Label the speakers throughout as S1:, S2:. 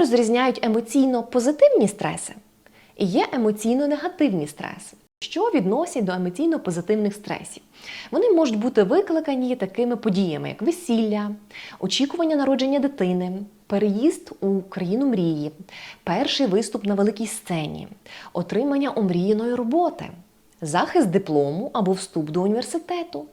S1: Розрізняють емоційно позитивні стреси і є емоційно негативні стреси. Що відносять до емоційно позитивних стресів? Вони можуть бути викликані такими подіями, як весілля, очікування народження дитини, переїзд у країну мрії, перший виступ на великій сцені, отримання омріяної роботи, захист диплому або вступ до університету,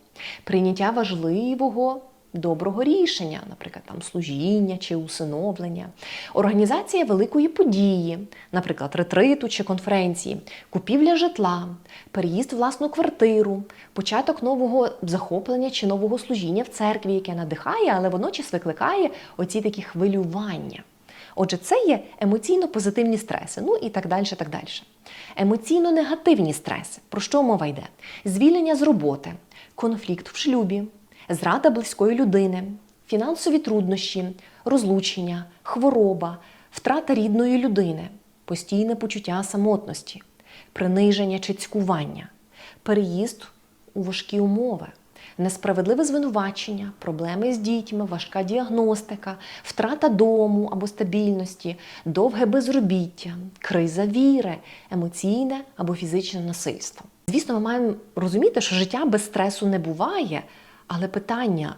S1: прийняття важливого доброго рішення, наприклад, там служіння чи усиновлення, організація великої події, наприклад, ретриту чи конференції, купівля житла, переїзд в власну квартиру, початок нового захоплення чи нового служіння в церкві, яке надихає, але водночас викликає оці такі хвилювання. Отже, це є емоційно позитивні стреси, ну і так далі. так далі. Емоційно негативні стреси. Про що мова йде? Звільнення з роботи, конфлікт в шлюбі, зрада близької людини, фінансові труднощі, розлучення, хвороба, втрата рідної людини, постійне почуття самотності, приниження чи цькування, переїзд у важкі умови. Несправедливе звинувачення, проблеми з дітьми, важка діагностика, втрата дому або стабільності, довге безробіття, криза віри, емоційне або фізичне насильство. Звісно, ми маємо розуміти, що життя без стресу не буває, але питання,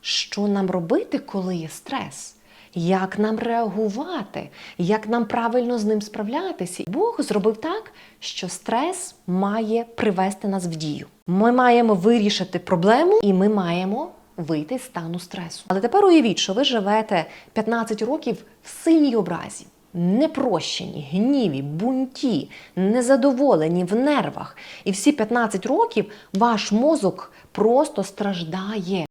S1: що нам робити, коли є стрес? Як нам реагувати, як нам правильно з ним справлятися? Бог зробив так, що стрес має привести нас в дію. Ми маємо вирішити проблему, і ми маємо вийти з стану стресу. Але тепер уявіть, що ви живете 15 років в сильній образі, непрощені, гніві, бунті, незадоволені в нервах. І всі 15 років ваш мозок просто страждає.